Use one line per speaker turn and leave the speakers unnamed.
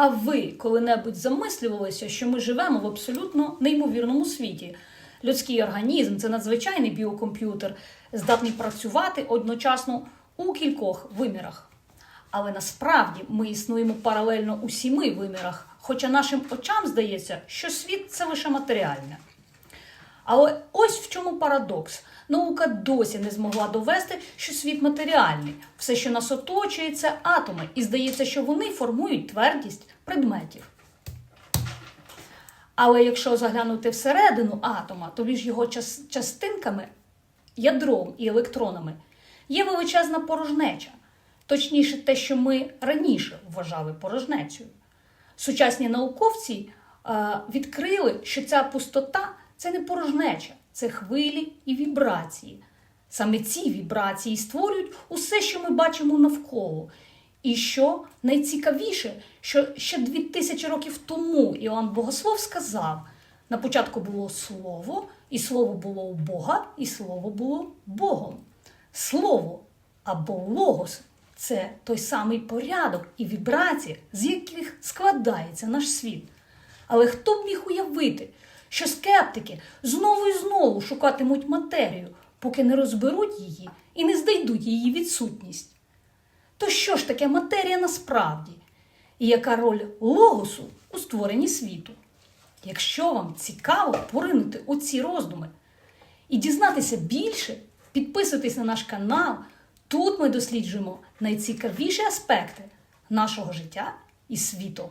А ви коли-небудь замислювалися, що ми живемо в абсолютно неймовірному світі? Людський організм це надзвичайний біокомп'ютер, здатний працювати одночасно у кількох вимірах. Але насправді ми існуємо паралельно у сіми вимірах, хоча нашим очам здається, що світ це лише матеріальне. Але ось в чому парадокс. Наука досі не змогла довести, що світ матеріальний. Все, що нас оточує, це атоми, і здається, що вони формують твердість предметів. Але якщо заглянути всередину атома, то між його час- частинками, ядром і електронами, є величезна порожнеча. Точніше, те, що ми раніше вважали порожнечею. Сучасні науковці е, відкрили, що ця пустота це не порожнеча, це хвилі і вібрації. Саме ці вібрації створюють усе, що ми бачимо навколо. І що найцікавіше, що ще дві тисячі років тому Іоанн Богослов сказав: на початку було слово, і слово було у Бога, і слово було Богом. Слово або логос це той самий порядок і вібрації, з яких складається наш світ. Але хто б міг уявити, що скептики знову і знову шукатимуть матерію, поки не розберуть її і не знайдуть її відсутність? То що ж таке матерія насправді? І яка роль логосу у створенні світу? Якщо вам цікаво поринути у ці роздуми і дізнатися більше, підписуйтесь на наш канал. Тут ми досліджуємо найцікавіші аспекти нашого життя і світу.